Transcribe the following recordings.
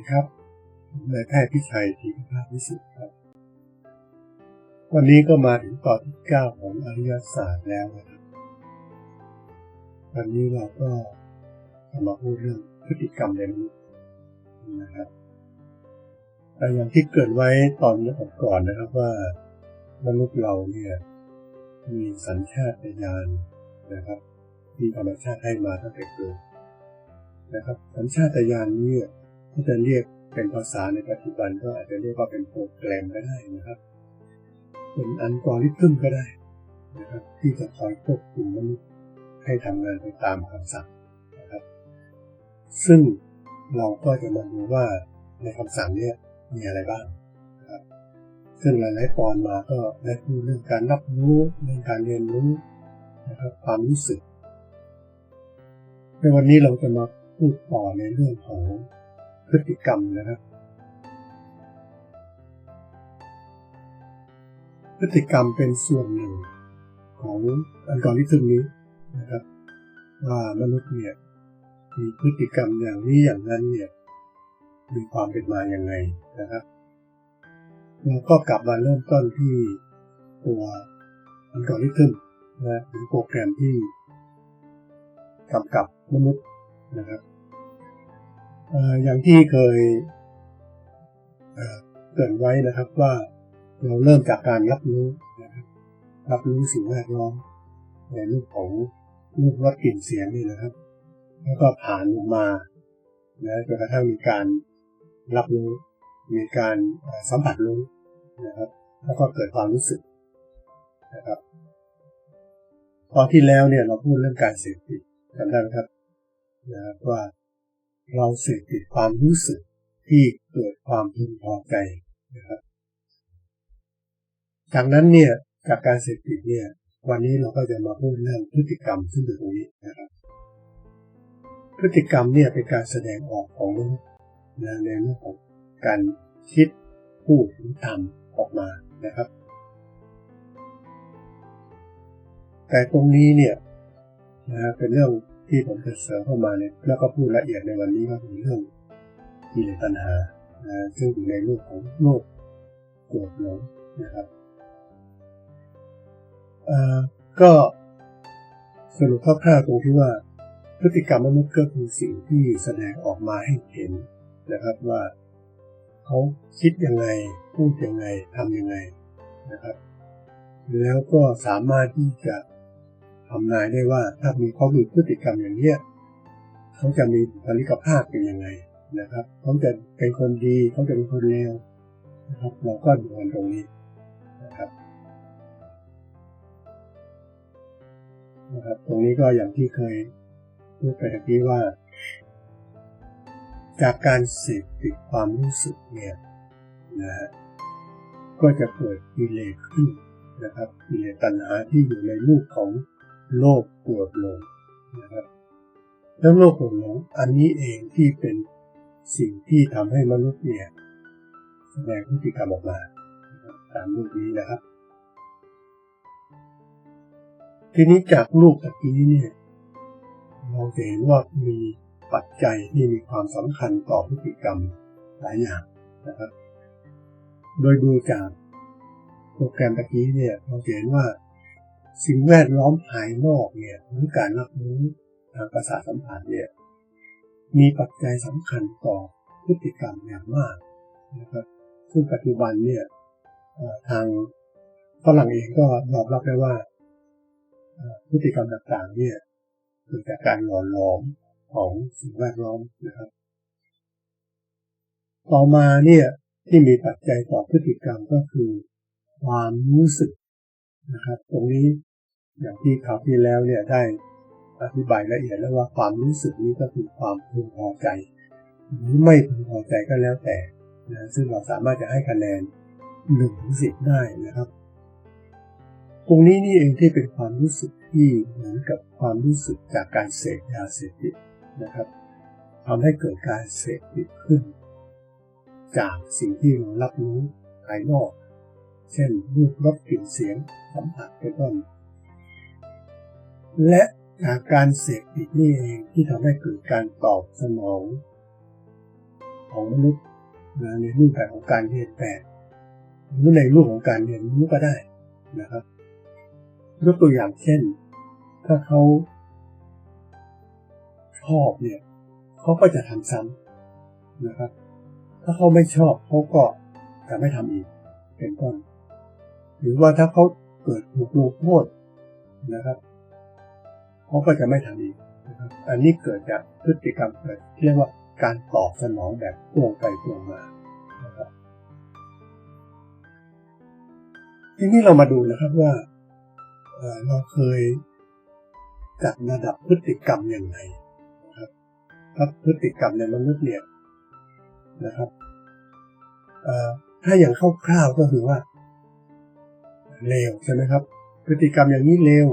ดีครับนายแพทย์พิชัยทีพิพาทวิสิตครับ วันนี้ก็มาถึงตอนที่9ของอริยศาสตร์แล้วนะครับวันนี้เราก็จะมาพูดเรื่องพฤติกรรมในมนุษย์นะครับแต่อย่างที่เกิดไว้ตอนก่อนนะครับว่ามนุษย์เราเนี่ยมีสัญชาตญาณนะครับที่ธรรมชาติให้มาตั้งแต่เกิดนะครับ สัญชาตญาณนี้ ถ้าจะเรียกเป็นภาษาในปัจจุบันก็อาจจะเรียกว่าเป็นโปรแกรมก็ได้นะครับ เป็นอัลกอริทึมก็ได้นะครับ ที่จะคอยควบคุมมนุษย์ให้ทำงานไปตามคำสั่งนะครับ ซึ่งเราก็จะมาดูว่าในคำสั่งนี้มีอะไรบ้างนะครับซึ่งหลายๆตอนมาก็ได้พูดเรื่องการรับรู้เรื่องการเรียนรู้นะครับความรู้สึกในวันนี้เราจะมาพูดต่อในเรื่องของ พฤติกรรมนะครับ พฤติกรรมเป็นส่วนหนึ่งของอัลกอริทึมนี้นะครับ ว่ามนุษย์เนี่ยมีพฤติกรรมอย่างนี้อย่างนั้นเนี่ยมีความเป็นมาอย่างไงนะครับเราก็กลับมาเริ่มต้นที่ตัวอัลกอริทึมนะหรือโปรแกรมที่กำกับมนุษย์นะครับ อย่างที่เคยเกิดไว้นะครับว่าเราเริ่มจากการรับรู้นะครับรับรู้สิ่งแวดล้อมในรูปของรูปรสกลิ่นเสียงนี่นะครับ แล้วก็ผ่านมานะจนกระทั่งมีการรับรู้ มีการสัมผัสรู้นะครับ แล้วก็เกิดความรู้สึกนะครับตอนที่แล้วเนี่ยเราพูดเรื่องการเสพติดจำได้ไหมครับนะครับว่า เราเสพติดความรู้สึกที่เกิดความพึงพอใจนะครับจากนั้นเนี่ยจากการเสพติดเนี่ย วันนี้เราก็จะมาพูดเรื่องพฤติกรรมซึ่งอยู่ตรงนี้นะครับ พฤติกรรมเนี่ยเป็นการแสดงออกของมนุษย์นะในเรื่องของการคิดพูดหรือทำออกมานะครับ แต่ตรงนี้เนี่ยนะเป็นเรื่อง ที่ผมจะเสริมเข้ามาเนี่ยแล้วก็พูดละเอียดในวันนี้ก็คือเรื่องกิเลสตัณหานะซึ่งอยู่ในรูปของโลกโกรธหลงนะครับก็สรุปคร่าวๆตรงที่ว่า พฤติกรรมมนุษย์ก็คือสิ่งที่แสดงออกมาให้เห็นนะครับว่าเขาคิดยังไงพูดยังไงทำยังไงนะครับ แล้วก็สามารถที่จะ ทำนายได้ว่าถ้ามีเขามีพฤติกรรมอย่างนี้เขาจะมีบุคลิกภาพเป็นยังไงนะครับเขาจะเป็นคนดีเขาจะเป็นคนเลวนะครับเราก็ดูกันตรงนี้นะครับนะครับ ตรงนี้ก็อย่างที่เคยพูดไปเมื่อกี้ว่า จากการเสพติดความรู้สึกเนี่ยนะฮะก็จะเกิดกิเลสขึ้นนะครับกิเลสตัณหาที่อยู่ในรูปของ โลภโกรธหลงนะครับแล้วโลภโกรธหลงอันนี้เองที่เป็นสิ่งที่ทำให้มนุษย์เนี่ยแสดงพฤติกรรมออกมาตามรูปนี้นะครับ ทีนี้จากรูปตะกี้เนี่ยเราเห็นว่ามีปัจจัยที่มีความสำคัญต่อพฤติกรรมหลายอย่างนะครับ โดยดูจากโปรแกรมตะกี้เนี่ยเราเห็นว่า สิ่งแวดล้อมภายนอกเนี่ยหรือการรับรู้ทางประสาทสัมผัสเนี่ยมีปัจจัยสำคัญต่อพฤติกรรมอย่างมากนะครับซึ่งปัจจุบันเนี่ยทางฝรั่งเองก็ยอมรับได้ว่าพฤติกรรมต่างๆเนี่ยเกิดจากการหล่อหลอมของสิ่งแวดล้อมนะครับ ต่อมาเนี่ยที่มีปัจจัยต่อพฤติกรรมก็คือ ความรู้สึก นะครับ ตรงนี้อย่างที่คราวที่แล้วเนี่ยได้อธิบายละเอียดแล้วว่าความรู้สึกนี้ก็คือความพึงพอใจ หรือไม่พึงพอใจก็แล้วแต่นะซึ่งเราสามารถจะให้คะแนนหนึ่งถึงสิบได้นะครับ ตรงนี้นี่เองที่เป็นความรู้สึกที่เหมือนกับความรู้สึกจากการเสพยาเสพติดนะครับทำให้เกิดการเสพติดขึ้น จากสิ่งที่เรารับรู้ภายนอก เช่นรูปรสกลิ่นเสียงสัมผัสเป็นต้น และจากการเสพติดนี่เองที่ทำให้เกิดการตอบสนอง ของมนุษย์ในรูปแบบของการเรียนแบบหรือในรูปของการเรียนรู้ก็ได้นะครับยกตัวอย่างเช่น ถ้าเขาชอบเนี่ยเขาก็จะทำซ้ำนะครับ ถ้าเขาไม่ชอบเขาก็จะไม่ทำอีกเป็นต้น หรือว่าถ้าเขาเกิดถูกลงโทษนะครับเขาก็จะไม่ทำอีกนะครับอันนี้เกิดจากพฤติกรรมเกิดเรียกว่าการตอบสนองแบบตรงไปตรงมานะครับทีนี้เรามาดูนะครับว่าเราเคยจัดระดับพฤติกรรมอย่างไรนะครับครับพฤติกรรมในมนุษย์เนี่ยนะครับถ้าอย่างคร่าวๆก็คือว่า เลวใช่ไหมครับ พฤติกรรมอย่างนี้เลว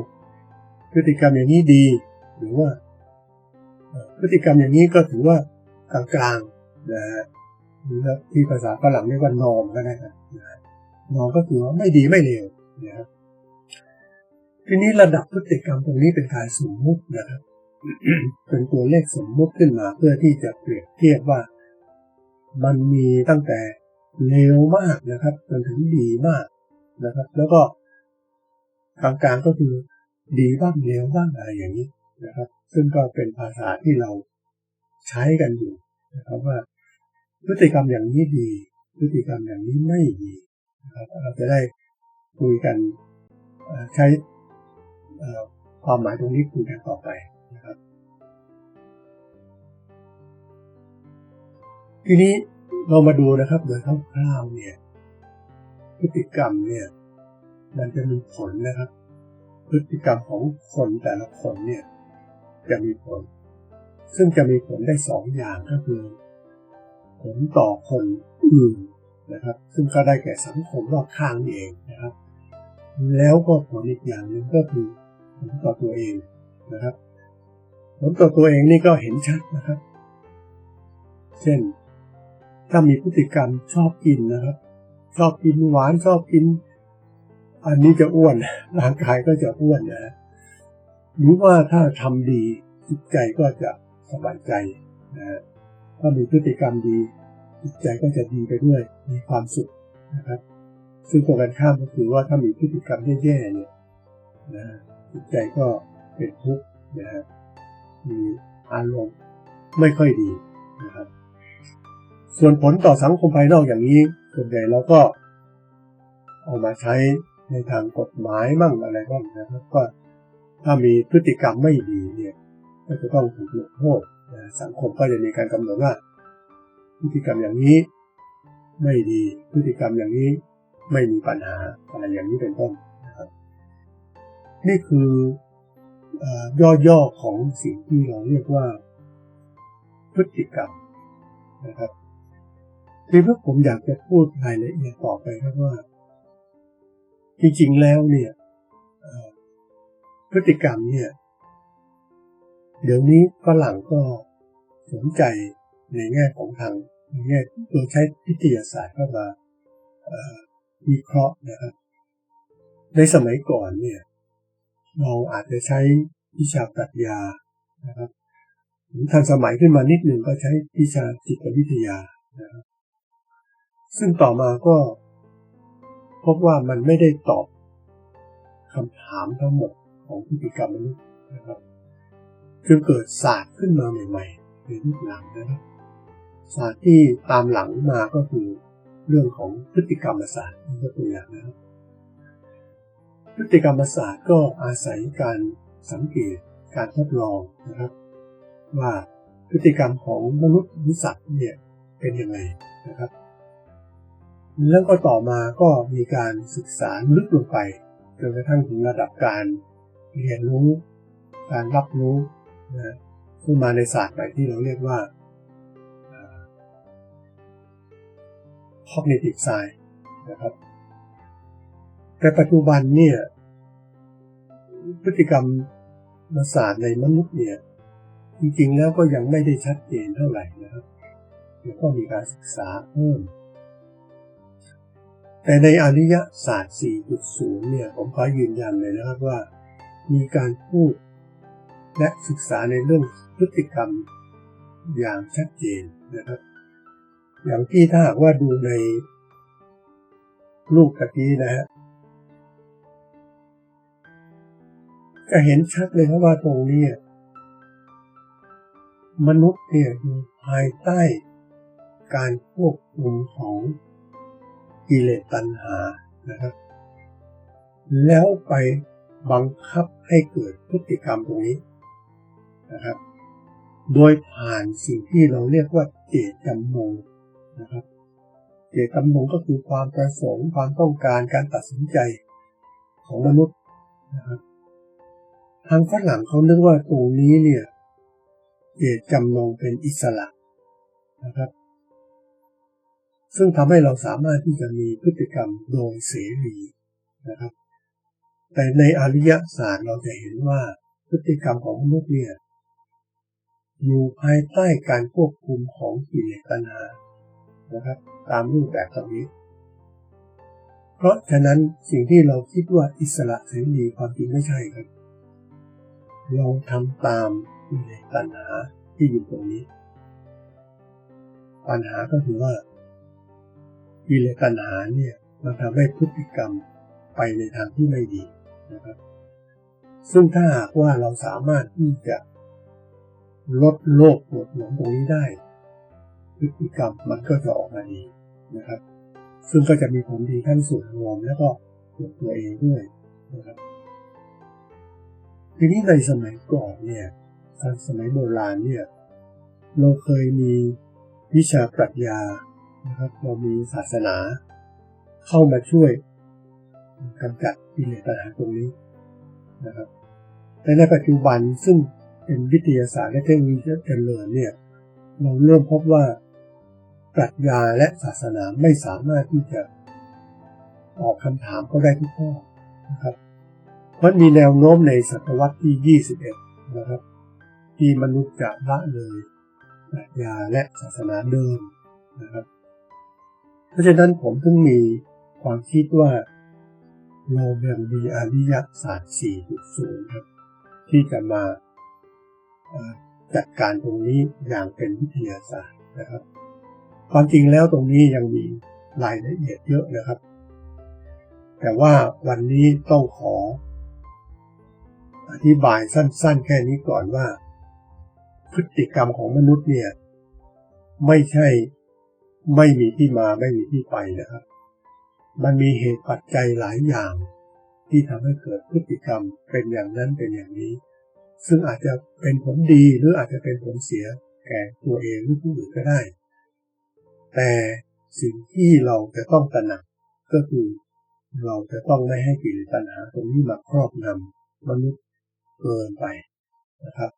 พฤติกรรมอย่างนี้ดี หรือว่าพฤติกรรมอย่างนี้ก็ถือว่ากลางๆนะฮะหรือที่ภาษาฝรั่งเรียกว่านอมก็ได้นะนอมก็คือว่าไม่ดีไม่เลวนะครับทีนี้ระดับพฤติกรรมตรงนี้เป็นการสมมุตินะครับเป็นตัวเลขสมมุติขึ้นมาเพื่อที่จะเปรียบเทียบว่า มันมีตั้งแต่เลวมากนะครับจนถึงดีมาก นะครับ แล้วก็กลางๆก็คือดีบ้างเลวบ้างอะไรอย่างนี้นะครับ ซึ่งก็เป็นภาษาที่เราใช้กันอยู่นะครับว่าพฤติกรรมอย่างนี้ดี พฤติกรรมอย่างนี้ไม่ดีนะครับเราจะได้คุยกันใช้ความหมายตรงนี้คุยกันต่อไปนะครับ ทีนี้เรามาดูนะครับโดยคร่าวๆเนี่ย พฤติกรรมเนี่ย มันจะมีผลนะครับ พฤติกรรมของคนแต่ละคนเนี่ย จะมีผล ซึ่งจะมีผลได้สองอย่างก็คือ ผลต่อคนอื่นนะครับ ซึ่งก็ได้แก่สังคมรอบข้างนี่เองนะครับ แล้วก็ผลอีกอย่างหนึ่งก็คือผลต่อตัวเองนะครับ ผลต่อตัวเองนี่ก็เห็นชัดนะครับ เช่น ถ้ามีพฤติกรรมชอบกินนะครับ ชอบกินหวานชอบกิน อันนี้จะอ้วนร่างกายก็จะอ้วนนะหรือว่าถ้าทำดีจิตใจก็จะสบายใจนะถ้ามีพฤติกรรมดี จิตใจก็จะดีไปด้วย มีความสุขนะครับ ซึ่งตรงกันข้ามก็คือว่าถ้ามีพฤติกรรมแย่ๆเนี่ยนะจิตใจก็เป็นทุกข์นะฮะมีอารมณ์ไม่ค่อยดีนะครับ ส่วนผลต่อสังคมภายนอกอย่างนี้ ส่วนใหญ่เราก็เอามาใช้ในทางกฎหมายมั่งอะไรบ้างนะครับก็ถ้ามีพฤติกรรมไม่ดีเนี่ยก็จะต้องถูกลงโทษสังคมก็จะมีการกำหนดว่า พฤติกรรมอย่างนี้ ไม่ดีพฤติกรรมอย่างนี้ไม่มีปัญหาอะไรอย่างนี้เป็นต้นนี่คือย่อๆของสิ่งที่เราเรียกว่า พฤติกรรมนะครับ ทีนี้ผมอยากจะพูดรายละเอียดต่อไปครับว่า จริงๆแล้วเนี่ยพฤติกรรมเนี่ย เดี๋ยวนี้ฝรั่งก็สนใจในแง่ของทางในแง่โดยใช้วิทยาศาสตร์เข้ามาวิเคราะห์นะครับ ในสมัยก่อนเนี่ย เราอาจจะใช้วิชาปรัชญานะครับทันสมัยขึ้นมานิดหนึ่งก็ใช้วิชาจิตวิทยานะครับ ซึ่งต่อมาก็ พบว่ามันไม่ได้ตอบคำถามทั้งหมดของพฤติกรรมมนุษย์นะครับจึงเกิดศาสตร์ขึ้นมาใหม่ๆในยุคหลังนะครับศาสตร์ที่ตามหลังมาก็คือเรื่องของพฤติกรรมศาสตร์นี่ก็ตัวอย่างนะครับพฤติกรรมศาสตร์ก็อาศัยการสังเกตการทดลองนะครับ ว่าพฤติกรรมของมนุษย์หรือสัตว์เนี่ยเป็นยังไงนะครับ แล้วก็ต่อมาก็มีการศึกษาลึกลงไปจนกระทั่งถึงระดับการเรียนรู้ การรับรู้นะขึ้นมาในศาสตร์ใหม่ที่เราเรียกว่า cognitive science นะครับแต่ปัจจุบันเนี่ยพฤติกรรมศาสตร์ในมนุษย์เนี่ยจริงๆแล้วก็ยังไม่ได้ชัดเจนเท่าไหร่นะครับเดี๋ยวก็มีการศึกษาเพิ่ม แต่ในอริยศาสตร์ 4.0 เนี่ย ผมขอยืนยันเลยนะครับว่า มีการพูดและศึกษาในเรื่องพฤติกรรมอย่างชัดเจนนะครับ อย่างที่ถ้าหากว่าดูในรูปตะกี้นะฮะก็เห็นชัดเลยครับว่าตรงนี้มนุษย์เนี่ยอยู่ภายใต้การควบคุมของ กิเลสตัณหานะครับ แล้วไปบังคับให้เกิดพฤติกรรมตรงนี้นะครับ โดยผ่านสิ่งที่เราเรียกว่าเจตจำนงนะครับ เจตจำนงก็คือความประสงค์ความต้องการการตัดสินใจของมนุษย์นะครับทางฝรั่งเขานึกว่าตรงนี้เนี่ยเจตจำนงเป็นอิสระนะครับ ซึ่งทำให้เราสามารถที่จะมีพฤติกรรมโดยเสรีนะครับ แต่ในอริยศาสตร์เราจะเห็นว่าพฤติกรรมของมนุษย์เนี่ยอยู่ภายใต้การควบคุมของกิเลสตัณหานะครับ ตามรูปแบบตรงนี้ เพราะฉะนั้นสิ่งที่เราคิดว่าอิสระเสรีความจริงไม่ใช่ครับ เราทำตามกิเลสตัณหาที่อยู่ตรงนี้ ปัญหาก็คือว่า กิเลสตัณหาเนี่ยมันทำให้พฤติกรรมไปในทางที่ไม่ดีนะครับ ซึ่งถ้าหากว่าเราสามารถที่จะลดโลกปวดหลงตรงนี้ได้ พฤติกรรมมันก็จะออกมาดีนะครับ ซึ่งก็จะมีผลดีทั้งส่วนรวมแล้วก็ตัวตัวเองด้วยนะครับทีนี้ในสมัยก่อนเนี่ยสมัยโบราณเนี่ยเราเคยมีวิชาปรัชญา นะครับเรามีศาสนาเข้ามาช่วยกำจัดกิเลสตัณหาตรงนี้นะครับแต่ในปัจจุบันซึ่งเป็นวิทยาศาสตร์และเทคโนโลยีเจริญเนี่ยเราเริ่มพบว่าปรัชญาและศาสนาไม่สามารถที่จะตอบคำถามเขาได้ทุกข้อนะครับมันมีแนวโน้มในศตวรรษที่ 21 นะครับ ที่มนุษย์จะละเลยปรัชญาและศาสนาเดิมนะครับ ราะฉะนั้นผมถึงมีความคิดว่าเรายังมีอริยศาสตร์4.0ครับที่จะมาจัดการตรงนี้อย่างเป็นวิทยาศาสตร์นะครับ ความจริงแล้วตรงนี้ยังมีรายละเอียดเยอะนะครับ แต่ว่าวันนี้ต้องขอ อธิบายสั้น ๆ แค่นี้ก่อนว่า พฤติกรรมของมนุษย์เนี่ย ไม่ใช่ ไม่มีที่มาไม่มีที่ไปนะครับ มันมีเหตุปัจจัยหลายอย่าง ที่ทำให้เกิดพฤติกรรมเป็นอย่างนั้นเป็นอย่างนี้ ซึ่งอาจจะเป็นผลดีหรืออาจจะเป็นผลเสียแก่ตัวเองหรือผู้อื่นก็ได้ แต่สิ่งที่เราจะต้องตระหนักก็คือ เราจะต้องไม่ให้กิเลสตัณหาตรงนี้มาครอบงำมนุษย์เกินไปนะครับ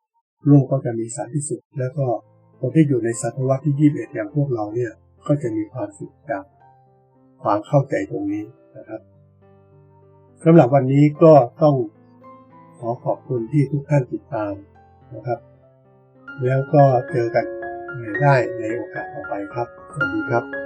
โลกก็จะมีสันติสุขแล้วก็คนที่อยู่ในศตวรรษที่ 21 อย่างพวกเราเนี่ย ก็จะมีความสุขจากความเข้าใจตรงนี้นะครับสำหรับวันนี้ก็ต้องขอขอบคุณที่ทุกท่านติดตามนะครับ แล้วก็เจอกันได้ในโอกาสต่อไปครับ สวัสดีครับ